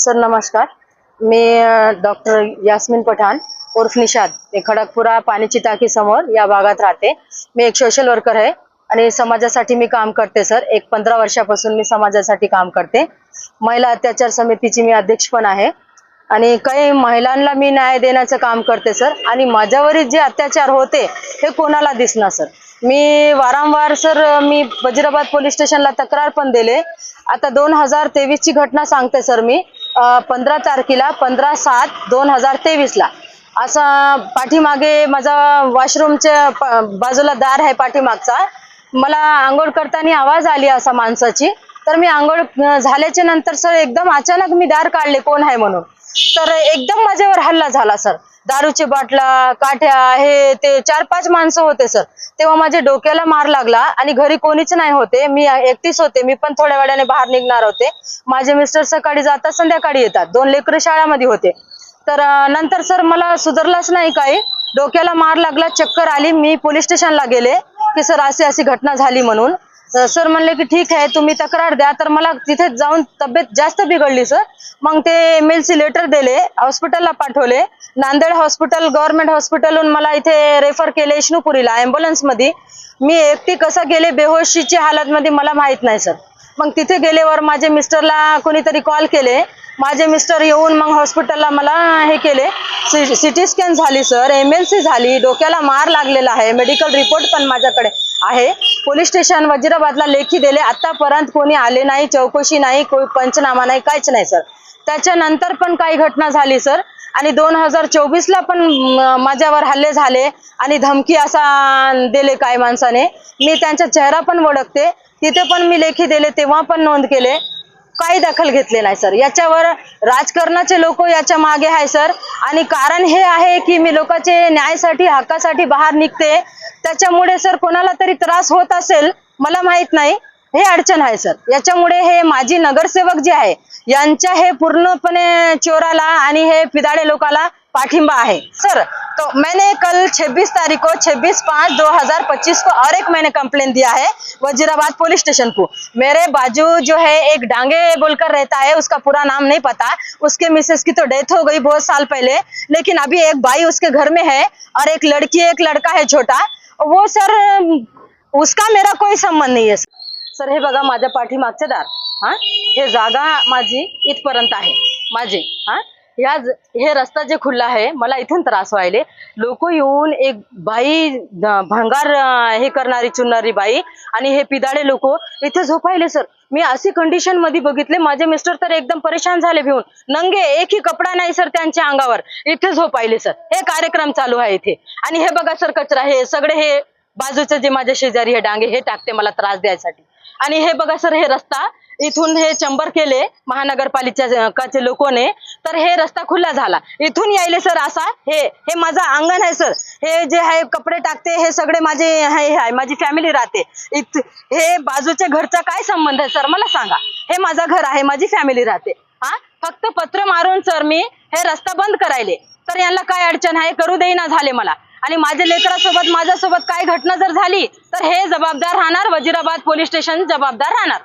Sir नमस्कार. मी doctor Yasmin Pathan उर्फ निषाद. मी खडकपुरा पाण्याची टाकी समोर या भागात राहते. मी एक सोशल वर्कर आहे आणि समाजासाठी मी काम करते सर. एक पंधरा वर्षापासून मी समाजासाठी काम करते. महिला अत्याचार समितीची मी अध्यक्ष पण आहे. आणि काही महिलांना मी न्याय देण्याचं काम करते सर. आणि माझ्यावरील जे अत्याचार होते हे कोणाला दिसणार सर? मी वारंवार सर मी वजिराबाद पोलीस स्टेशनला तक्रार पण दिले. आता दोन हजार तेवीसची घटना सांगते सर मी. पंधरा तारखेला पंधरा सात दोन हजार तेवीसला. असं पाठीमागे माझा वॉशरूमच्या बाजूला दार आहे पाठीमागचा. मला आंघोळ करताना आवाज आली असा माणसाची. तर मी आंघोळ झाल्याच्यानंतर सर एकदम अचानक मी दार काढले कोण आहे म्हणून. तर एकदम माझ्यावर हल्ला झाला सर. दारूची बाटला काठ्या हे ते चार पाच माणसं होते सर. तेव्हा माझ्या डोक्याला मार लागला आणि घरी कोणीच नाही होते. मी एकटीच होते. मी पण थोड्या वेळाने बाहेर निघणार होते. माझे मिस्टर सकाळी जातात संध्याकाळी येतात. दोन लेकरं शाळामध्ये होते. तर नंतर सर मला सुधारलाच नाही काही. डोक्याला मार लागला चक्कर आली. मी पोलीस स्टेशनला गेले की सर अशी अशी घटना झाली म्हणून. तर सर म्हणले की ठीक आहे तुम्ही तक्रार द्या. तर मला तिथे जाऊन तब्येत जास्त बिघडली सर मग ते एम एल सी लेटर दिले हॉस्पिटलला पाठवले. नांदेड हॉस्पिटल गव्हर्नमेंट हॉस्पिटलहून मला इथे रेफर केले इष्णुपुरीला ॲम्ब्युलन्समध्ये मध्ये मी एकटी कसं गेले बेहोशीची हालतमध्ये मला माहीत नाही सर मग तिथे गेल्यावर माझे मिस्टरला कोणीतरी कॉल केले. माझे मिस्टर येऊन मग हॉस्पिटलला मला हे केले. सिटी स्कॅन झाली सर एम एल सी झाली डोक्याला मार लागलेला आहे. मेडिकल रिपोर्ट पण माझ्याकडे. आहे. पोलीस स्टेशन वजिराबादला लेखी दिले. आतापर्यंत कोणी आले नाही चौकशी नाही कोणी पंचनामा नाही काहीच नाही सर. त्याच्यानंतर पण काही घटना झाली सर. आणि दोन हजार चोवीसला पण माझ्यावर हल्ले झाले आणि धमकी असा दिले काय माणसाने. मी त्यांचा चेहरा पण ओळखते तिथे पण मी लेखी दिले तेव्हा पण नोंद केले. काही दखल घेतले नाही सर. याच्यावर राजकारणाचे लोक याच्या मागे आहे सर. आणि कारण हे आहे की मी लोकांचे न्यायासाठी हक्कासाठी बाहेर निघते. त्याच्यामुळे सर कोणाला तरी त्रास होत असेल मला माहीत नाही. हे अडचण आहे सर. याच्यामुळे हे माजी नगरसेवक जे आहे यांच्या हे पूर्णपणे चोराला आणि हे पिदाडे लोकाला पाठिंबा आहे. सर तो मैंने कल 26 तारीख को 26 पाँच 2025 को और एक मैंने कंप्लेन दिया है वजीराबाद पुलिस स्टेशन को। मेरे बाजू जो है एक डांगे बोलकर रहता है, उसका पूरा नाम नहीं पता। उसके मिसेस की तो डेथ हो गई बहुत साल पहले, लेकिन अभी एक भाई उसके घर में है और एक लड़की, एक लड़का है छोटा। वो सर, उसका मेरा कोई संबंध नहीं है। सर, हे बघा, माझ्या पाठीमागचे दार, हा? हे जागा माझी इथपर्यंत आहे. माझी, हा? या हे रस्ता जे खुल्ला आहे मला इथून त्रास व्हायले. लोक येऊन एक बाई भांगार भंगार हे करणारी चुनणारी बाई आणि हे पिदाळे लोक इथे झोपायले सर. मी अशी कंडिशनमध्ये बघितले माझे मिस्टर तर एकदम परेशान झाले भिवून नंगे एकही कपडा नाही सर त्यांच्या अंगावर. इथे झोपायले सर. हे कार्यक्रम चालू आहे इथे. आणि हे बघा सर कचरा हे सगळे हे बाजूचे जे माझे शेजारी हे डांगे हे टाकते मला त्रास द्यायसाठी. आणि हे बघा सर हे रस्ता इथून हे चंबर केले महानगरपालिकेच्या लोकोने. तर हे रस्ता खुला झाला. इथून यायले सर असा हे हे माझं अंगण आहे सर. हे जे आहे कपडे टाकते हे सगळे माझे हे आहे माझी फॅमिली राहते. इत हे बाजूच्या घरचा काय संबंध आहे सर? मला सांगा. हे माझं घर आहे माझी फॅमिली राहते. हा? फक्त पत्र मारून सर मी हे रस्ता बंद करायले. तर यांना काय अडचण आहे करू देईना झाले मला. आणि माझ्या लेकरासोबत माझ्यासोबत काय घटना जर झाली तर हे जबाबदार राहणार वजिराबाद पोलीस स्टेशन जबाबदार राहणार.